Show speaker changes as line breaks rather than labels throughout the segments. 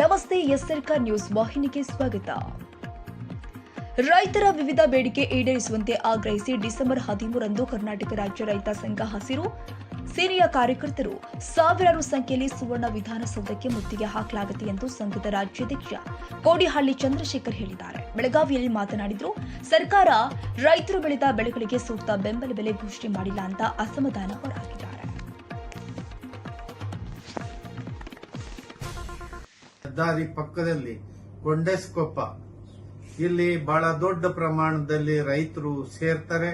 ನಮಸ್ತೆ ಎಸ್ಎರ್ಕ ನ್ಯೂಸ್ ವಾಹಿನಿಗೆ ಸ್ವಾಗತ. ರೈತರ ವಿವಿಧ ಬೇಡಿಕೆ ಈಡೇರಿಸುವಂತೆ ಆಗ್ರಹಿಸಿ ಡಿಸೆಂಬರ್ ಹದಿಮೂರಂದು ಕರ್ನಾಟಕ ರಾಜ್ಯ ರೈತ ಸಂಘ ಹಸಿರು ಸೇನೆಯ ಕಾರ್ಯಕರ್ತರು ಸಾವಿರಾರು ಸಂಖ್ಯೆಯಲ್ಲಿ ಸುವರ್ಣ ವಿಧಾನಸೌಧಕ್ಕೆ ಮುತ್ತಿಗೆ ಹಾಕಲಾಗುತ್ತೆ ಎಂದು ಸಂಘದ ರಾಜ್ಯಾಧ್ಯಕ್ಷ ಕೋಡಿಹಳ್ಳಿ ಚಂದ್ರಶೇಖರ್ ಹೇಳಿದ್ದಾರೆ. ಬೆಳಗಾವಿಯಲ್ಲಿ ಮಾತನಾಡಿದ್ರು, ಸರ್ಕಾರ ರೈತರು ಬೆಳೆದ ಬೆಳೆಗಳಿಗೆ ಸೂಕ್ತ ಬೆಂಬಲ ಬೆಲೆ ಘೋಷಣೆ ಮಾಡಿಲ್ಲ ಅಂತ ಅಸಮಾಧಾನ ಹೊರಹಾಕಿದ್ದಾರೆ
ಹೆದ್ದಾರಿ ಪಕ್ಕದಲ್ಲಿ ಕೊಂಡೆಸ್ಕೊಪ್ಪ. ಇಲ್ಲಿ ಬಹಳ ದೊಡ್ಡ ಪ್ರಮಾಣದಲ್ಲಿ ರೈತರು ಸೇರ್ತಾರೆ.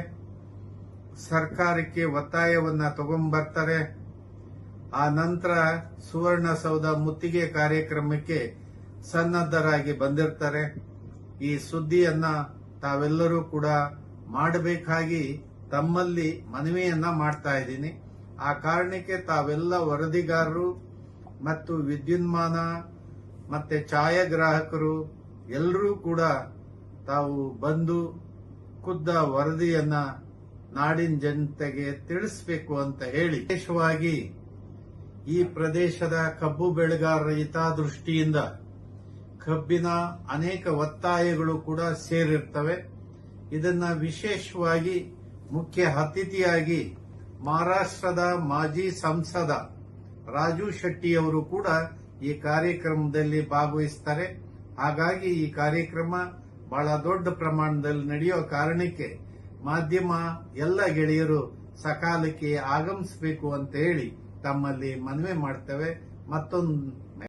ಸರ್ಕಾರಕ್ಕೆ ಒತ್ತಾಯವನ್ನ ತಗೊಂಡ್ಬರ್ತಾರೆ. ಆ ನಂತರ ಸುವರ್ಣಸೌಧ ಮುತ್ತಿಗೆ ಕಾರ್ಯಕ್ರಮಕ್ಕೆ ಸನ್ನದ್ಧರಾಗಿ ಬಂದಿರ್ತಾರೆ. ಈ ಸುದ್ದಿಯನ್ನ ತಾವೆಲ್ಲರೂ ಕೂಡ ಮಾಡಬೇಕಾಗಿ ತಮ್ಮಲ್ಲಿ ಮನವಿಯನ್ನ ಮಾಡ್ತಾ ಇದ್ದೀನಿ. ಆ ಕಾರಣಕ್ಕೆ ತಾವೆಲ್ಲ ವರದಿಗಾರರು ಮತ್ತು ವಿದ್ಯುನ್ಮಾನ ಮತ್ತೆ ಛಾಯಾಗ್ರಾಹಕರು ಎಲ್ಲರೂ ಕೂಡ ತಾವು ಬಂದು ಖುದ್ದ ವರದಿಯನ್ನ ನಾಡಿನ ಜನತೆಗೆ ತಿಳಿಸಬೇಕು ಅಂತ ಹೇಳಿ, ವಿಶೇಷವಾಗಿ ಈ ಪ್ರದೇಶದ ಕಬ್ಬು ಬೆಳೆಗಾರರ ಹಿತದೃಷ್ಟಿಯಿಂದ ಕಬ್ಬಿನ ಅನೇಕ ಒತ್ತಾಯಗಳು ಕೂಡ ಸೇರಿರ್ತವೆ. ಇದನ್ನ ವಿಶೇಷವಾಗಿ ಮುಖ್ಯ ಅತಿಥಿಯಾಗಿ ಮಹಾರಾಷ್ಟ್ರದ ಮಾಜಿ ಸಂಸದ ರಾಜು ಶೆಟ್ಟಿ ಅವರು ಕೂಡ ಈ ಕಾರ್ಯಕ್ರಮದಲ್ಲಿ ಭಾಗವಹಿಸ್ತಾರೆ. ಹಾಗಾಗಿ ಈ ಕಾರ್ಯಕ್ರಮ ಬಹಳ ದೊಡ್ಡ ಪ್ರಮಾಣದಲ್ಲಿ ನಡೆಯೋ ಕಾರಣಕ್ಕೆ ಮಾಧ್ಯಮ ಎಲ್ಲ ಗೆಳೆಯರು ಸಕಾಲಕ್ಕೆ ಆಗಮಿಸಬೇಕು ಅಂತ ಹೇಳಿ ತಮ್ಮಲ್ಲಿ ಮನವಿ ಮಾಡ್ತೇವೆ. ಮತ್ತೊಂದು